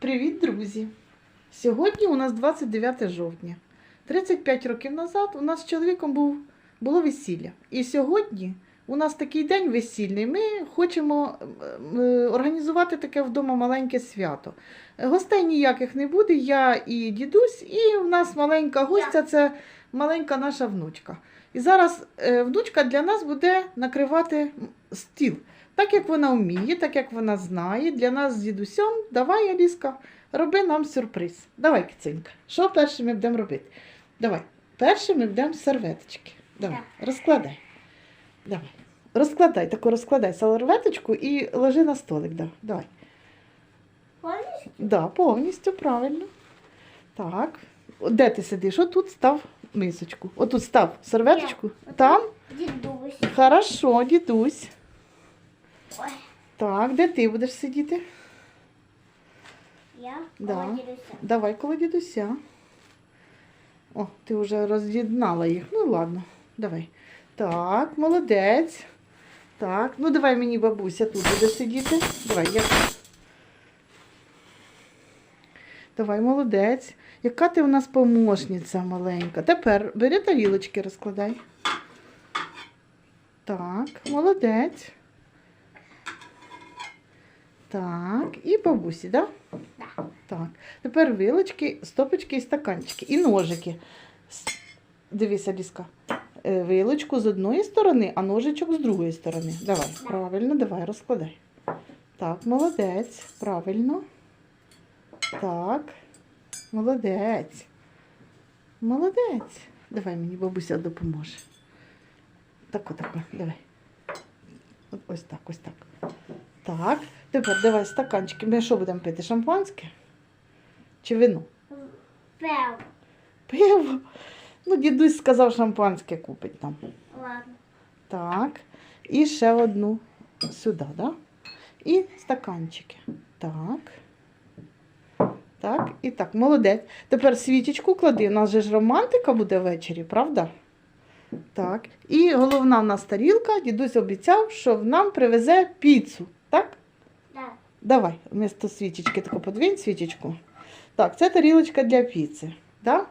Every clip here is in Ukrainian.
Привіт, друзі! Сьогодні у нас 29 жовтня. 35 років назад у нас з чоловіком був, було весілля. І сьогодні у нас такий день весільний. Ми хочемо е, організувати таке вдома маленьке свято. Гостей ніяких не буде, я і дідусь, і в нас маленька гостя це маленька наша внучка. І зараз е, внучка для нас буде накривати стіл. Так як вона вміє, так як вона знає, для нас з дідусем, давай, Аліска, роби нам сюрприз. Давай, киценька. Що перше ми будемо робити? Давай. Перше ми будемо серветочки. Давай, розкладай. Давай. Розкладай, таку розкладай серветочку і ложи на столик. Да. Давай. Повністю? Да, повністю правильно. Так. Де ти сидиш? Отут став мисочку. Отут став серветочку. Там. Дідусь. Хорошо, дідусь. Ой, Так, де ти будеш сидіти? я Да. коло дідуся. Давай коло дідуся. О, ти вже роз'єднала їх. Ну ладно, давай. Так, молодець. Так, ну давай мені бабуся тут буде сидіти. Давай, я. Давай, молодець. Яка ти у нас помощниця маленька. Тепер бери тарілочки, розкладай. Так, молодець. Так, і бабусі, так? Да? Да. Так. Тепер вилочки, стопочки і стаканчики. І ножики. Дивися, Ліска. Е, Вилочку з одної сторони, а ножичок з другої сторони. Давай, Да. правильно, давай, розкладай. Так, молодець. Правильно. Так. Молодець. Молодець. Давай мені бабуся допоможе. Так, отак, давай. Ось так, ось так. Так. Тепер давай стаканчики. Ми що будемо пити? Шампанське? Чи вино? Пев. Пиво. Ну, дідусь сказав, шампанське купить нам. Ладно. Так. І ще одну сюди, да? І стаканчики. Так. Так, і так, молодець. Тепер свічечку клади. У нас же ж романтика буде ввечері, правда? Так. І головна в нас тарілка. Дідусь обіцяв, що нам привезе піцу. Давай, вместо свічечки таку подвинь свічечку. Так, це тарілочка для піци. Да?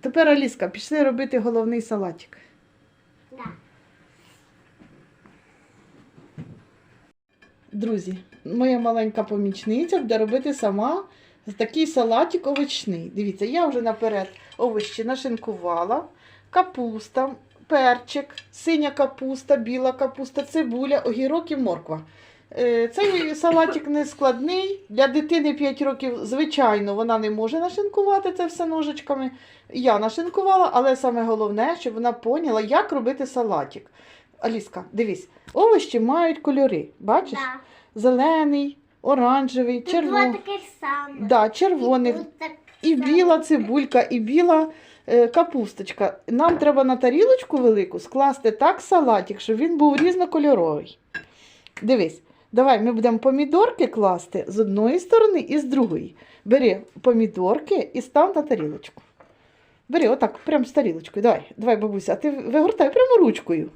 Тепер, Аліска, пішли робити головний салатик. Да. Друзі, моя маленька помічниця буде робити сама такий салатик овочний. Дивіться, я вже наперед овочі нашинкувала. Капуста, перчик, синя капуста, біла капуста, цибуля, огірок і морква. Е, Цей салатик не складний. Для дитини 5 років, звичайно, вона не може нашинкувати це все ножичками. Я нашинкувала, але саме головне, щоб вона поняла, як робити салатик. Аліска, дивись, овочі мають кольори. Бачиш? Да. Зелений, оранжевий, Тут червоний. Да, червоний. І біла цибулька, і біла е, капусточка. Нам треба на тарілочку велику скласти так салатик, щоб він був різнокольоровий. Дивись, давай ми будемо помідорки класти з одної сторони і з другої. Бери помідорки і став на тарілочку. Бери, отак, прямо з тарілочкою. Давай, давай, бабуся, а ти вигортай прямо ручкою.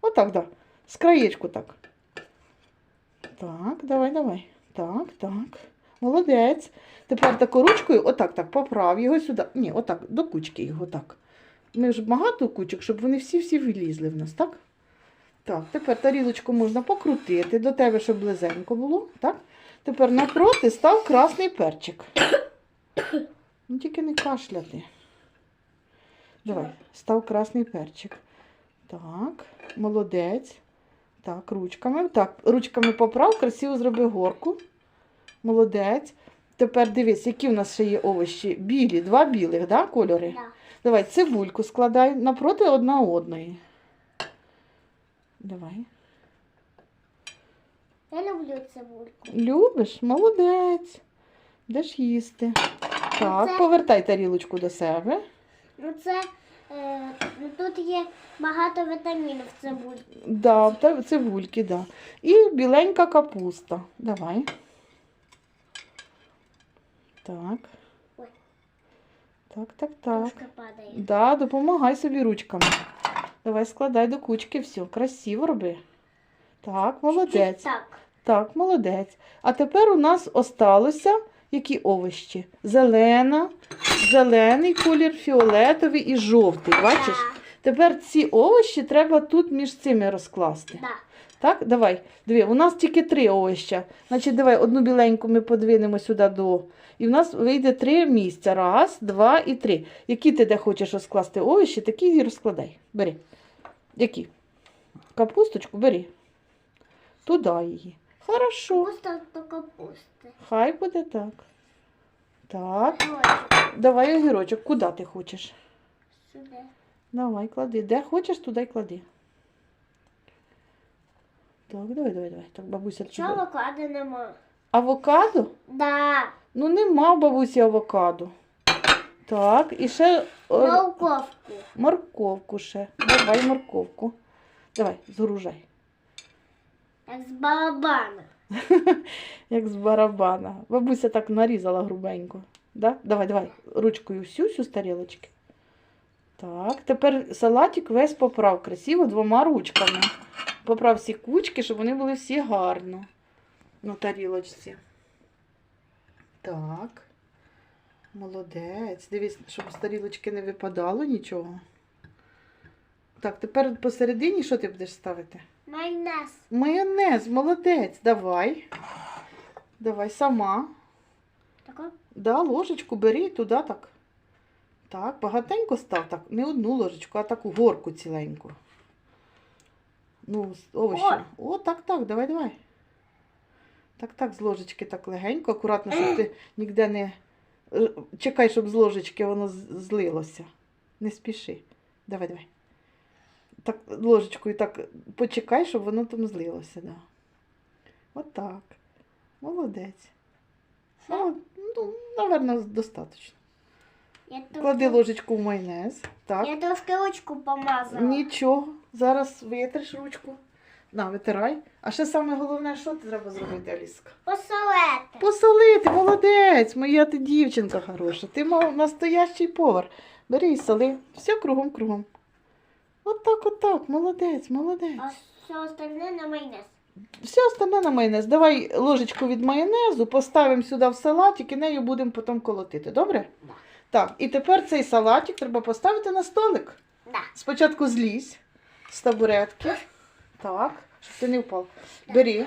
Отак, да. З краєчку так. Так, давай, давай. Так, так. Молодець. Тепер таку ручкою, отак, так, поправ його сюди. Ні, отак, до кучки його так. Ми ж багато кучок, щоб вони всі-всі влізли в нас, так? Так, тепер тарілочку можна покрутити до тебе, щоб близенько було. Так? Тепер напроти став красний перчик. Ну, тільки не кашляти. Давай, став красний перчик. Так, молодець. Так, ручками. Так, ручками поправ, красиво зроби горку. Молодець. Тепер дивись, які в нас ще є овочі. Білі, два білих, да, кольори? Да. Давай цибульку складай напроти одна одної. Давай. Я люблю цибульку. Любиш? Молодець. Будеш їсти. Так, Це- повертай тарілочку до себе. Ну це е, ну, тут є багато вітамінів в цибульці. Да, в цибульки, да. І біленька капуста. Давай. Так. Ой. Так, так, так. Трошки падає. Да, допомагай собі ручками. Давай складай до кучки, все, красиво роби. Так, молодець. Так. Так, молодець. А тепер у нас осталося які овощі? Зелена, зелений колір, фіолетовий і жовтий. Бачиш? Тепер ці овочі треба тут між цими розкласти. Да. Так, давай. Диви, у нас тільки три овоща. Значить, давай одну біленьку ми подвинемо сюди до. І в нас вийде три місця. Раз, два і три. Які ти де хочеш розкласти овощі, такі і розкладай. Бери. Які? Капусточку бери. Туди її. Хорошо. Просто до капусти. Хай буде так. Так. Ось Давай огірочок. Куди ти хочеш? сюди. Давай, клади. Де хочеш, туди й клади. Так, давай, давай, давай. Так, бабуся. Чого клади нема? Авокадо? Да. Ну, нема в бабусі авокадо. Так, і ще о, Морковку. морковку ще. Давай морковку. Давай, згружай. Як з барабана. Як з барабана. Бабуся так нарізала грубенько. Да? Давай, давай, ручкою всю, всю з тарілочки. Так, тепер салатик весь поправ красиво двома ручками. Поправ всі кучки, щоб вони були всі гарно на тарілочці. Так. Молодець. Дивись, щоб з тарілочки не випадало нічого. Так, тепер посередині що ти будеш ставити? Майонез. Майонез, молодець, давай. Давай сама. Тако? Да, ложечку бери туди так. Так, багатенько став так. Не одну ложечку, а таку горку ціленьку. Ну, овочі. О, так, так, давай, давай. Так, так, з ложечки так легенько, акуратно, щоб ти ніде не. е, Чекай, щоб з ложечки воно злилося. Не спіши. Давай, давай. Так, ложечкою так почекай, щоб воно там злилося, да. От так. Молодець. Ну, ну, наверное, достатньо. Клади ложечку в майонез. Так. я трошки ручку помазала. Нічого. Зараз витриш ручку. На, витирай. А ще саме головне, що ти треба зробити, Аліска? Посолити. Посолити, молодець, моя ти дівчинка хороша. Ти мав настоящий повар. Бери і соли. Все кругом, кругом. Отак, отак, молодець, молодець. А все остальне на майонез. Все остальне на майонез. Давай ложечку від майонезу, поставимо сюди в салатик і нею будемо потім колотити. Добре? Да. Так, і тепер цей салатик треба поставити на столик. Да. Спочатку злізь з табуретки. Так, щоб ти не впав. Бери.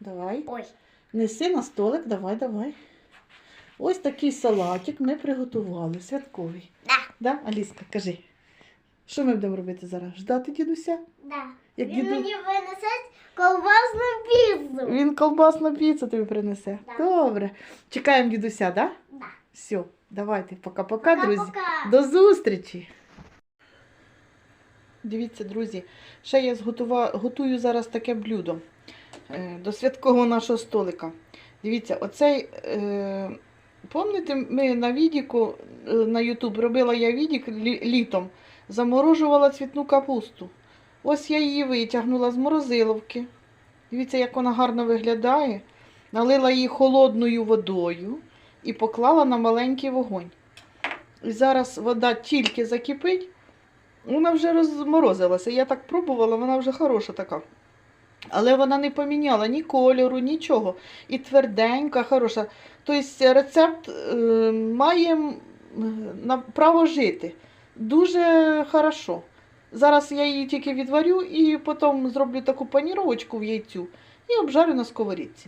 Давай. Ой. Неси на столик, давай, давай. Ось такий салатик ми приготували, святковий. Да. Да, Аліска, кажи. Що ми будемо робити зараз? Ждати дідуся? Да. Як Він діду- мені винесе ковбасну піцу. Він колбасну піцу тобі принесе. Да. Добре. Чекаємо дідуся, да? Да. Все, давайте, пока-пока, друзі. Пока-пока. До зустрічі. Дивіться, друзі, ще я зготува... готую зараз таке блюдо е, до святкового нашого столика. Дивіться, оцей. Е... Помните, ми на відіку е, на Ютуб робила я відік лі- літом, заморожувала цвітну капусту. Ось я її витягнула з морозиловки. Дивіться, як вона гарно виглядає. Налила її холодною водою і поклала на маленький вогонь. І зараз вода тільки закипить, вона вже розморозилася. Я так пробувала, вона вже хороша така. Але вона не поміняла ні кольору, нічого. І тверденька, хороша. Тобто рецепт е, має право жити. Дуже хорошо. Зараз я її тільки відварю і потім зроблю таку паніровочку в яйцю і обжарю на сковорідці.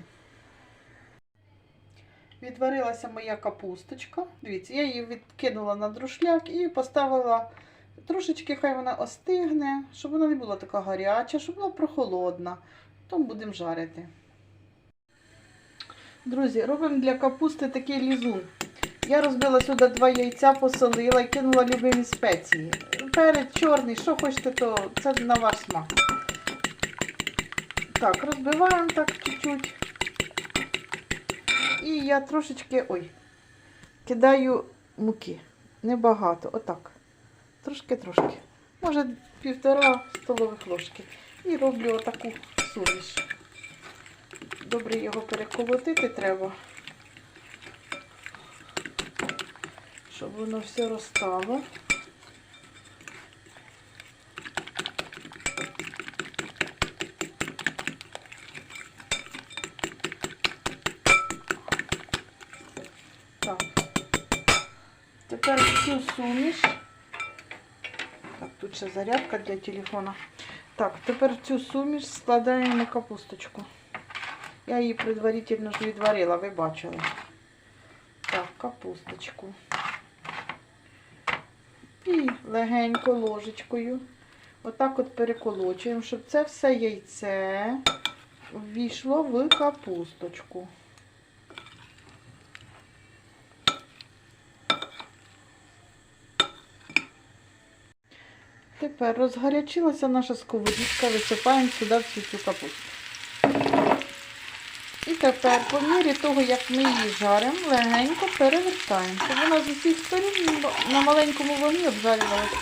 Відварилася моя капусточка. Дивіться, я її відкинула на друшляк і поставила трошечки, хай вона остигне, щоб вона не була така гаряча, щоб була прохолодна. Потім будемо жарити. Друзі, робимо для капусти такий лізун. Я розбила сюди два яйця, посолила і кинула любимі спеції. Перець чорний, що хочете, то це на ваш смак. Так, розбиваємо так чуть-чуть. І я трошечки, ой, кидаю муки. Небагато, отак. Трошки-трошки. Може, півтора столових ложки. І роблю отаку суміш. Добре його переколотити треба. Щоб воно все розстало. Так. Тепер цю суміш. Так, тут ще зарядка для телефона. Так, тепер цю суміш складаємо на капусточку. Я її предварительно ж відварила, ви бачили. Так, капусточку. І легенько ложечкою. Отак от переколочуємо, щоб це все яйце ввійшло в капусточку. Тепер розгарячилася наша сковорідка, висипаємо сюди всю цю капусту. І тепер, по мірі того, як ми її жаримо, легенько перевертаємо, щоб вона з усіх сторін на маленькому вогні обжарювалася.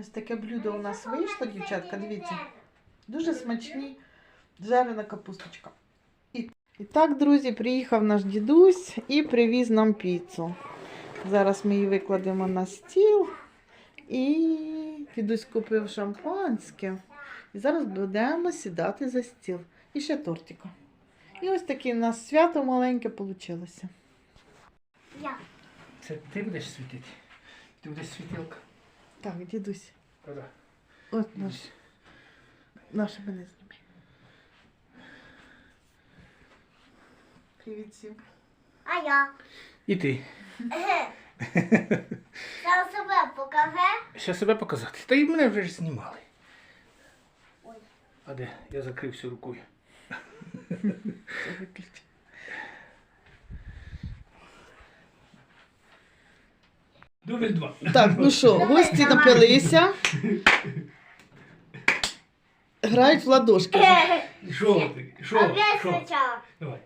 Ось таке блюдо у нас вийшло, дівчатка, дивіться. Дуже смачні жарена капусточка. І, і так, друзі, приїхав наш дідусь і привіз нам піцу. Зараз ми її викладемо на стіл. І дідусь купив шампанське. І зараз будемо сідати за стіл. І ще тортика. І ось таке у нас свято маленьке вийшло. Я. Це ти будеш світити? Ти будеш світилка. Так, дідусь, От наш, наше мене зніми. Привіт всім. А я. І ти. Сам себе покаже. Ще себе показати. Та й мене вже ж знімали. Ой. А де? Я закрився рукою. Це виключи. Дубль два. Так, ну що, гості напилися. Грають в ладошки. Що ти? Що? Опять Що? спочатку. Давай.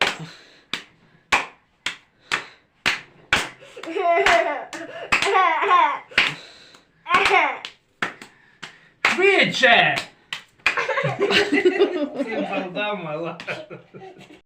Швидше! Ти балда мала.